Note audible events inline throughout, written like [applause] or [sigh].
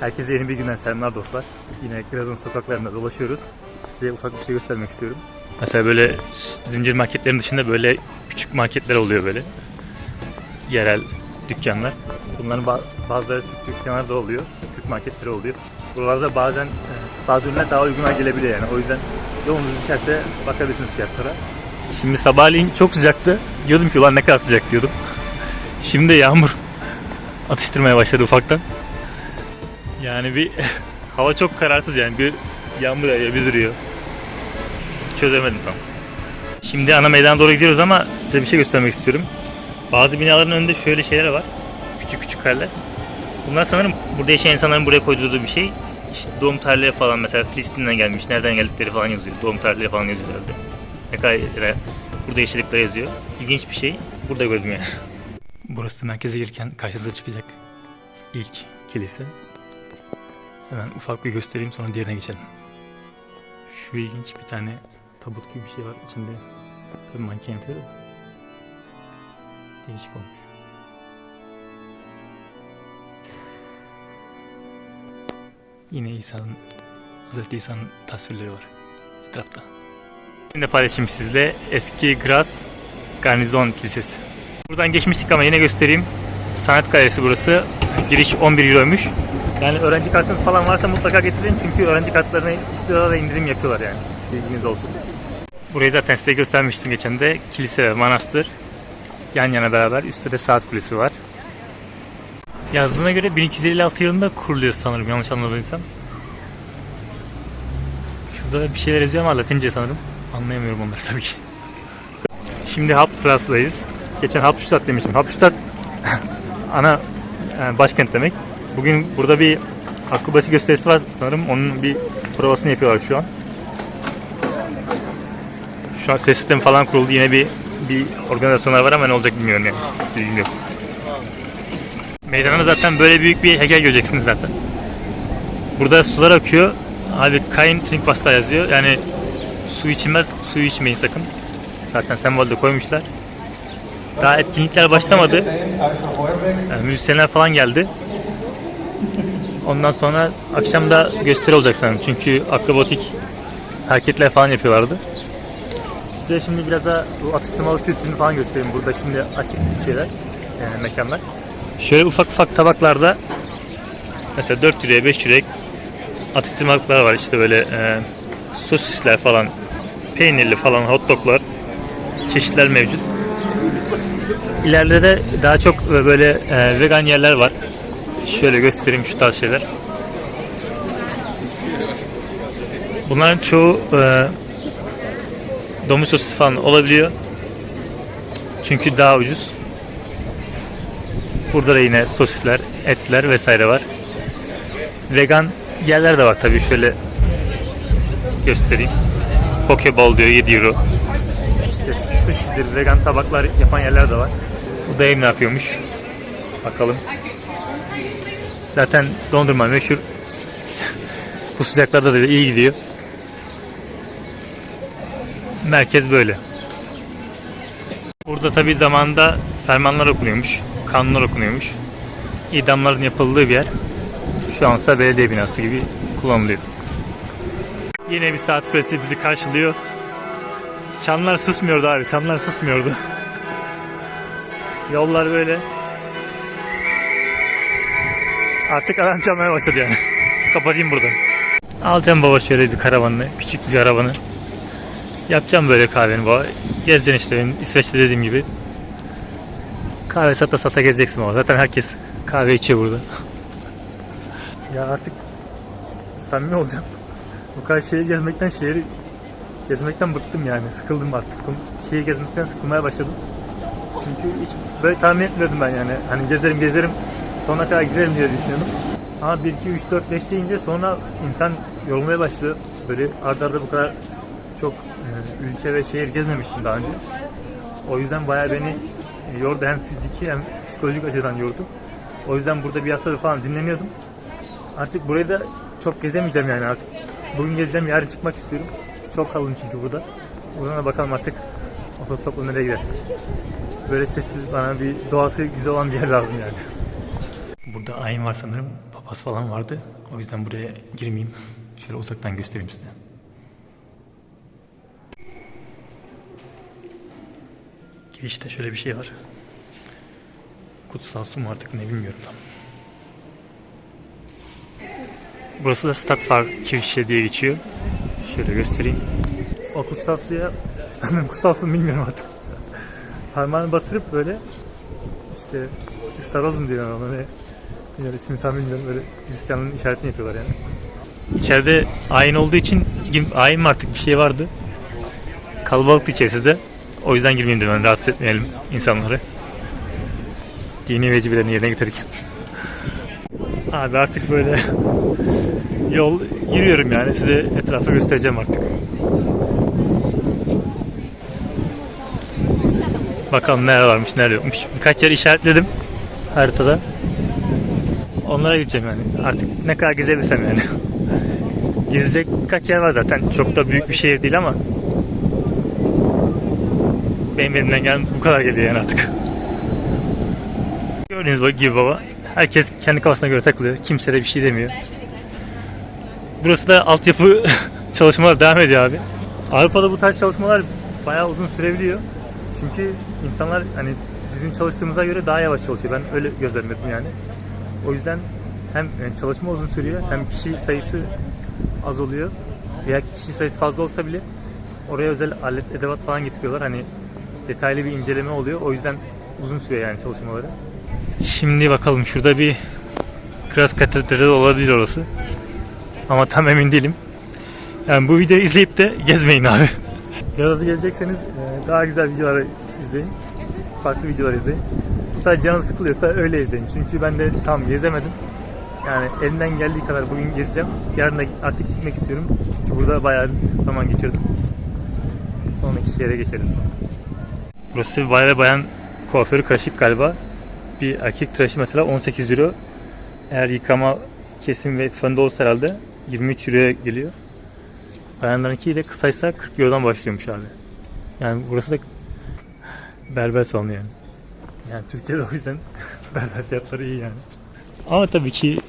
Herkese yeni bir günden selamlar dostlar. Yine Kiraz'ın sokaklarında dolaşıyoruz. Size ufak bir şey göstermek istiyorum. Mesela böyle zincir marketlerin dışında böyle küçük marketler oluyor böyle. Yerel dükkanlar. Bunların ba- bazıları Türk dükkanları da oluyor. Türk marketleri oluyor. Buralarda bazen e, bazı ürünler daha uyguna gelebiliyor yani. O yüzden yolunuz düşerse bakabilirsiniz fiyatlara. Şimdi sabahleyin çok sıcaktı. Diyordum ki ulan ne kadar sıcak diyordum. [laughs] Şimdi yağmur atıştırmaya başladı ufaktan. Yani bir [laughs] hava çok kararsız yani bir yağmur yağıyor bir duruyor. Çözemedim tam. Şimdi ana meydana doğru gidiyoruz ama size bir şey göstermek istiyorum. Bazı binaların önünde şöyle şeyler var. Küçük küçük haller. Bunlar sanırım burada yaşayan insanların buraya koyduğu bir şey. İşte doğum tarihleri falan mesela Filistin'den gelmiş, nereden geldikleri falan yazıyor. Doğum tarihleri falan yazıyor herhalde. Ne kadar burada yaşadıkları yazıyor. İlginç bir şey. Burada gördüm yani. Burası merkeze girerken karşınıza çıkacak ilk kilise. Hemen ufak bir göstereyim sonra diğerine geçelim. Şu ilginç bir tane tabut gibi bir şey var içinde. Tabii manken yatıyor da. Değişik olmuş. Yine İsa'nın, Hazreti İsa'nın tasvirleri var etrafta. Şimdi paylaşayım sizle eski Graz Garnizon Kilisesi. Buradan geçmiştik ama yine göstereyim. Sanat galerisi burası. Giriş 11 euroymuş. Yani öğrenci kartınız falan varsa mutlaka getirin çünkü öğrenci kartlarını istiyorlar ve indirim yapıyorlar yani. Bilginiz olsun. Burayı zaten size göstermiştim geçen de. Kilise ve manastır yan yana beraber. Üstte de saat kulesi var. Yazdığına göre 1256 yılında kuruluyor sanırım yanlış anlamadıysam. Şurada da bir şeyler yazıyor ama Latince sanırım. Anlayamıyorum onları tabii ki. Şimdi Hauptplatz'dayız. Geçen Hauptstadt demiştim. Hauptstadt [laughs] ana e, başkent demek. Bugün burada bir akrobatik gösterisi var sanırım. Onun bir provasını yapıyorlar şu an. Şu an ses sistemi falan kuruldu. Yine bir bir organizasyonlar var ama ne olacak bilmiyorum yani. Bilgim yok. Meydanda zaten böyle büyük bir heykel göreceksiniz zaten. Burada sular akıyor. Abi Kain Trinkpasta yazıyor. Yani su içilmez, suyu içmeyin sakın. Zaten sembolde koymuşlar. Daha etkinlikler başlamadı. Yani müzisyenler falan geldi. Ondan sonra akşam da gösteri olacak sanırım. Çünkü akrobatik hareketler falan yapıyorlardı. Size şimdi biraz da bu atıştırmalık kültürünü falan göstereyim. Burada şimdi açık şeyler, yani mekanlar. Şöyle ufak ufak tabaklarda mesela 4 liraya 5 liraya atıştırmalıklar var. İşte böyle e, sosisler falan, peynirli falan hot doglar, çeşitler mevcut. İleride de daha çok böyle e, vegan yerler var. Şöyle göstereyim şu tarz şeyler. Bunların çoğu e, domuz sosu falan olabiliyor. Çünkü daha ucuz. Burada da yine sosisler, etler vesaire var. Vegan yerler de var tabii şöyle göstereyim. Pokeball diyor 7 euro. İşte sushi'dir, vegan tabaklar yapan yerler de var. Bu da ne yapıyormuş. Bakalım. Zaten dondurma meşhur. Bu sıcaklarda da iyi gidiyor. Merkez böyle. Burada tabi zamanında fermanlar okunuyormuş, kanunlar okunuyormuş. İdamların yapıldığı bir yer. Şu ansa belediye binası gibi kullanılıyor. Yine bir saat kulesi bizi karşılıyor. Çanlar susmuyordu abi, çanlar susmuyordu. [laughs] Yollar böyle. Artık alarm çalmaya başladı yani. Kapatayım buradan. Alacağım baba şöyle bir karavanını, küçük bir arabanı. Yapacağım böyle kahveni baba. Gezeceksin işte benim İsveç'te dediğim gibi. Kahve sata sata gezeceksin baba. Zaten herkes kahve içiyor burada. [laughs] ya artık samimi olacağım. Bu kadar şehir gezmekten şehri gezmekten bıktım yani. Sıkıldım artık. Sıkıldım. Şehir gezmekten sıkılmaya başladım. Çünkü hiç böyle tahmin etmiyordum ben yani. Hani gezerim gezerim sonuna kadar giderim diye düşünüyordum. Ama 1, 2, 3, 4, 5 deyince sonra insan yorulmaya başlıyor. Böyle arda arda bu kadar çok e, ülke ve şehir gezmemiştim daha önce. O yüzden bayağı beni e, yordu hem fiziki hem psikolojik açıdan yordu. O yüzden burada bir haftadır falan dinleniyordum. Artık burayı da çok gezemeyeceğim yani artık. Bugün gezeceğim yarın çıkmak istiyorum. Çok kalın çünkü burada. Buradan da bakalım artık otostopla nereye gidersek. Böyle sessiz bana bir doğası güzel olan bir yer lazım yani. Burada ayin var sanırım. Papa bas falan vardı. O yüzden buraya girmeyeyim. Şöyle uzaktan göstereyim size. Girişte şöyle bir şey var. Kutsal su mu artık ne bilmiyorum tam. Burası da Stad Far Kirche diye geçiyor. Şöyle göstereyim. O kutsal suya sanırım kutsal su bilmiyorum artık. Parmağını batırıp böyle işte istaroz mu diyorlar ona ne bilmiyorum ismini tam bilmiyorum böyle Hristiyanlığın işaretini yapıyorlar yani. İçeride ayin olduğu için ayin mi artık bir şey vardı. Kalabalıktı içerisinde. O yüzden girmeyeyim dedim. Yani rahatsız etmeyelim insanları. Dini vecibelerini yerine getirirken. [laughs] Abi artık böyle [laughs] yol yürüyorum yani size etrafı göstereceğim artık. Bakalım neler varmış neler yokmuş. Birkaç yer işaretledim haritada. Onlara gideceğim yani. Artık ne kadar gezebilsem yani. [laughs] Gezecek birkaç yer var zaten. Çok da büyük bir şehir değil ama benim elimden gelen bu kadar geliyor yani artık. Gördüğünüz gibi baba. Herkes kendi kafasına göre takılıyor. Kimse de bir şey demiyor. Burası da altyapı [laughs] çalışmaları devam ediyor abi. Avrupa'da bu tarz çalışmalar bayağı uzun sürebiliyor. Çünkü insanlar hani bizim çalıştığımıza göre daha yavaş çalışıyor. Ben öyle gözlemledim yani. O yüzden hem çalışma uzun sürüyor hem kişi sayısı az oluyor. Veya kişi sayısı fazla olsa bile oraya özel alet edevat falan getiriyorlar. Hani detaylı bir inceleme oluyor. O yüzden uzun sürüyor yani çalışmaları. Şimdi bakalım şurada bir Kras Katedrali olabilir orası. Ama tam emin değilim. Yani bu videoyu izleyip de gezmeyin abi. [laughs] Biraz gelecekseniz e, daha güzel videoları izleyin. Farklı videolar izleyin. Sadece canınız sıkılıyorsa öyle izleyin. Çünkü ben de tam gezemedim. Yani elimden geldiği kadar bugün gezeceğim. Yarın da artık gitmek istiyorum. Çünkü burada bayağı zaman geçirdim. Sonraki şehre geçeriz. Burası bir bay ve bayan kuaförü karışık galiba. Bir erkek tıraşı mesela 18 euro. Eğer yıkama kesim ve fönde olsa herhalde 23 euroya geliyor. Bayanlarınki de kısaysa 40 eurodan başlıyormuş abi. Yani burası da berber salonu yani. Yani Türkiye'de o yüzden [laughs] berber fiyatları iyi yani. Ama tabii ki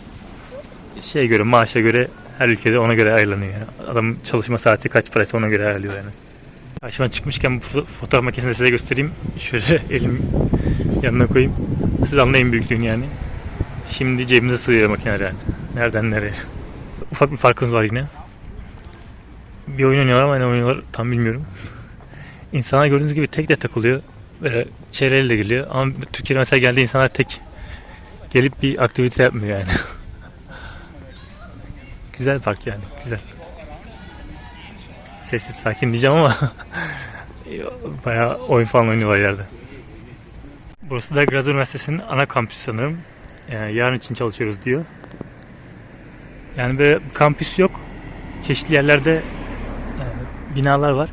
şeye göre, maaşa göre her ülkede ona göre ayarlanıyor yani. Adam çalışma saati kaç paraysa ona göre ayarlıyor yani. Karşıma çıkmışken bu fo- fotoğraf makinesini size göstereyim. [laughs] Şöyle elim yanına koyayım. Siz anlayın büyüklüğünü yani. Şimdi cebimize sığıyor makineler yani. Nereden nereye. Ufak bir farkımız var yine. Bir oyun oynuyorlar ama ne oynuyorlar tam bilmiyorum. [laughs] İnsanlar gördüğünüz gibi tek de takılıyor. Böyle çevreyle geliyor. Ama Türkiye'de mesela geldiği insanlar tek gelip bir aktivite yapmıyor yani. [laughs] güzel park yani. Güzel. Sessiz sakin diyeceğim ama [laughs] bayağı oyun falan oynuyorlar yerde. Burası da Gazi Üniversitesi'nin ana kampüsü sanırım. Yani yarın için çalışıyoruz diyor. Yani böyle kampüs yok. Çeşitli yerlerde e, binalar var.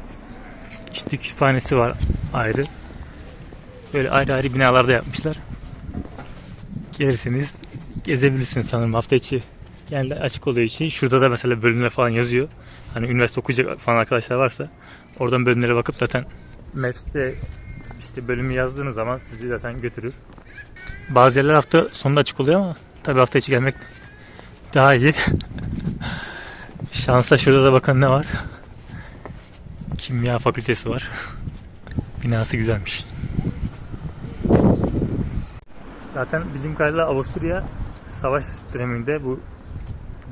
İşte kütüphanesi var ayrı. Böyle ayrı ayrı binalarda yapmışlar. Gelirseniz gezebilirsiniz sanırım hafta içi. Genelde açık oluyor için. Şurada da mesela bölümler falan yazıyor. Hani üniversite okuyacak falan arkadaşlar varsa oradan bölümlere bakıp zaten Maps'te işte bölümü yazdığınız zaman sizi zaten götürür. Bazı yerler hafta sonunda açık oluyor ama tabii hafta içi gelmek daha iyi. [laughs] Şansa şurada da bakın ne var. Kimya fakültesi var. Binası güzelmiş. Zaten bildiğim kadarıyla Avusturya savaş döneminde bu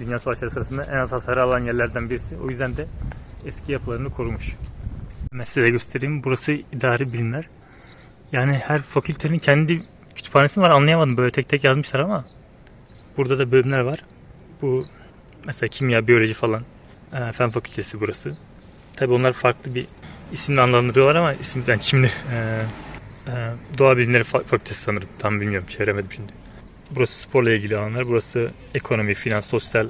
Dünya Savaşları sırasında en az hasar alan yerlerden birisi. O yüzden de eski yapılarını korumuş. Ben size göstereyim. Burası idari bilimler. Yani her fakültenin kendi kütüphanesi var. Anlayamadım. Böyle tek tek yazmışlar ama burada da bölümler var. Bu mesela kimya, biyoloji falan. e, fen fakültesi burası. Tabi onlar farklı bir isimle adlandırıyorlar ama isim ben şimdi e, doğa bilimleri Fa- fakültesi sanırım. Tam bilmiyorum. Çeviremedim şimdi. Burası sporla ilgili alanlar. Burası ekonomi, finans, sosyal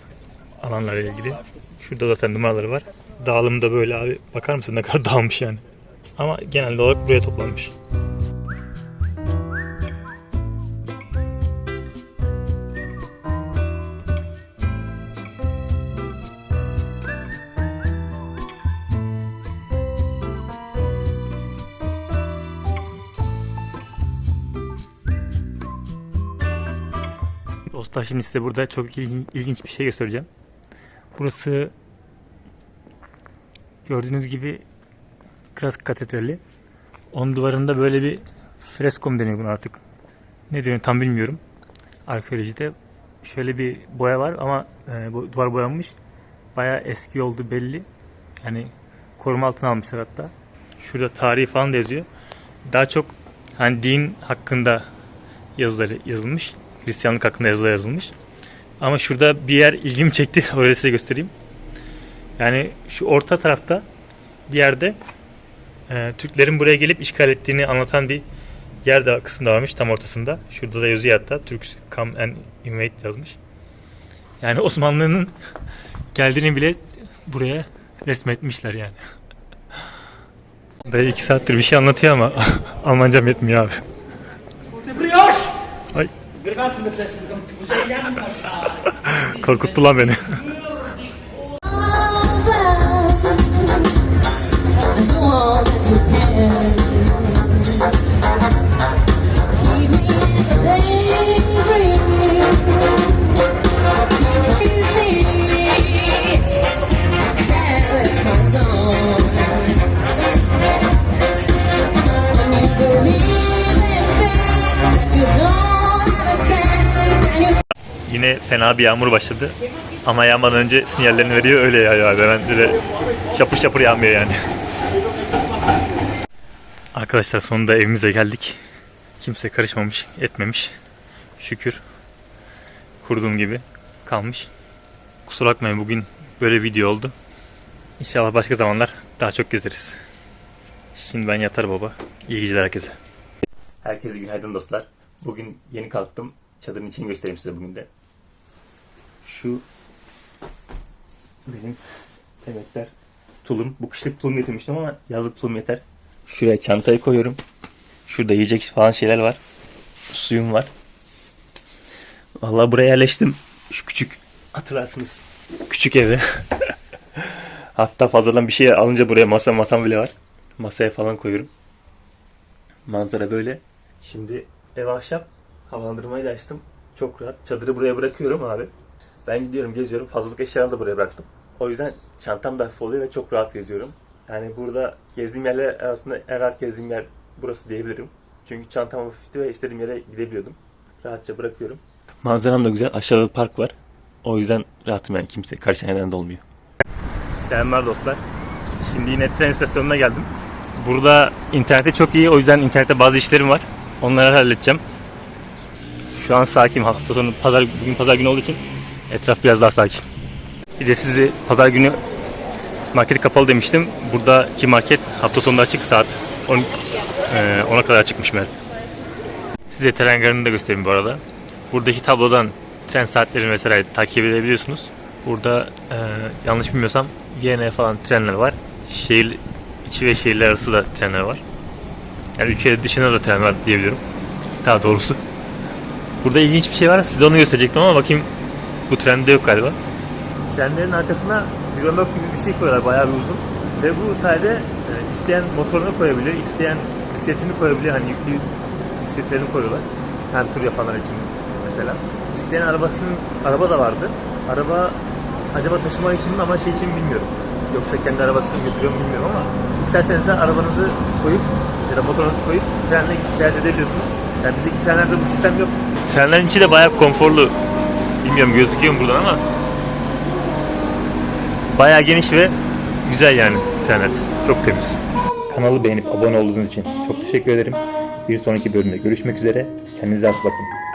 alanlarla ilgili. Şurada zaten numaraları var. Dağılım da böyle abi. Bakar mısın ne kadar [laughs] dağılmış yani. Ama genelde olarak buraya toplanmış. Dostlar şimdi size burada çok ilgin- ilginç bir şey göstereceğim. Burası gördüğünüz gibi Kras Katedrali. Onun duvarında böyle bir fresko mu deniyor buna artık. Ne diyor tam bilmiyorum. Arkeolojide şöyle bir boya var ama e, bu duvar boyanmış. Bayağı eski oldu belli. Yani koruma altına almışlar hatta. Şurada tarihi falan da yazıyor. Daha çok hani din hakkında yazıları yazılmış. Hristiyanlık hakkında yazılar yazılmış. Ama şurada bir yer ilgimi çekti. [laughs] Orayı size göstereyim. Yani şu orta tarafta bir yerde e, Türklerin buraya gelip işgal ettiğini anlatan bir yer de kısım da varmış tam ortasında. Şurada da yazıyor hatta Turks come and invade yazmış. Yani Osmanlı'nın [laughs] geldiğini bile buraya resmetmişler yani. [laughs] Dayı iki saattir bir şey anlatıyor ama Almancam yetmiyor abi. Ay Mit Essen, vous allez bien marcher. korkuttu lan beni. [laughs] fena bir yağmur başladı. Ama yağmadan önce sinyallerini veriyor öyle yağıyor abi. Hemen böyle şapır şapır yağmıyor yani. Arkadaşlar sonunda evimize geldik. Kimse karışmamış, etmemiş. Şükür. Kurduğum gibi kalmış. Kusura bakmayın bugün böyle video oldu. İnşallah başka zamanlar daha çok gezeriz. Şimdi ben yatar baba. İyi geceler herkese. Herkese günaydın dostlar. Bugün yeni kalktım. Çadırın içini göstereyim size bugün de. Şu benim emekler tulum. Bu kışlık tulum getirmiştim ama yazlık tulum yeter. Şuraya çantayı koyuyorum. Şurada yiyecek falan şeyler var. Suyum var. Vallahi buraya yerleştim. Şu küçük hatırlarsınız. Küçük evi. [laughs] Hatta fazladan bir şey alınca buraya masa masam bile var. Masaya falan koyuyorum. Manzara böyle. Şimdi ev ahşap. Havalandırmayı da açtım. Çok rahat. Çadırı buraya bırakıyorum abi. Ben gidiyorum geziyorum. Fazlalık eşyalarını da buraya bıraktım. O yüzden çantam da hafif oluyor ve çok rahat geziyorum. Yani burada gezdiğim yerler arasında en rahat gezdiğim yer burası diyebilirim. Çünkü çantam hafifti ve istediğim yere gidebiliyordum. Rahatça bırakıyorum. Manzaram da güzel. Aşağıda park var. O yüzden rahatım yani kimse karşı neden de olmuyor. Selamlar dostlar. Şimdi yine tren istasyonuna geldim. Burada internete çok iyi. O yüzden internette bazı işlerim var. Onları halledeceğim. Şu an sakin. Hafta sonu pazar bugün pazar günü olduğu için etraf biraz daha sakin. Bir de sizi pazar günü marketi kapalı demiştim. Buradaki market hafta sonunda açık saat 10 e, 10'a kadar açıkmış meğerse. Size tren garını da göstereyim bu arada. Buradaki tablodan tren saatlerini vesaire takip edebiliyorsunuz. Burada e, yanlış bilmiyorsam Viyana falan trenler var. Şehir içi ve şehirler arası da trenler var. Yani ülke dışında da tren var diyebilirim. Daha doğrusu. Burada ilginç bir şey var. Size onu gösterecektim ama bakayım bu trende yok galiba. Trenlerin arkasına römork gibi bir şey koyuyorlar bayağı bir uzun. Ve bu sayede e, isteyen motorunu koyabiliyor, isteyen bisikletini koyabiliyor. Hani yüklü bisikletlerini koyuyorlar. Hem tur yapanlar için mesela. İsteyen arabasının, araba da vardı. Araba acaba taşıma için mi ama şey için mi bilmiyorum. Yoksa kendi arabasını götürüyor mu bilmiyorum ama isterseniz de arabanızı koyup ya da motorunuzu koyup trenle seyahat edebiliyorsunuz. Yani bizdeki trenlerde bu sistem yok. Trenlerin içi de bayağı konforlu. Bilmiyorum gözüküyor mu buradan ama bayağı geniş ve güzel yani trenler. Çok temiz. Kanalı beğenip abone olduğunuz için çok teşekkür ederim. Bir sonraki bölümde görüşmek üzere. Kendinize az bakın.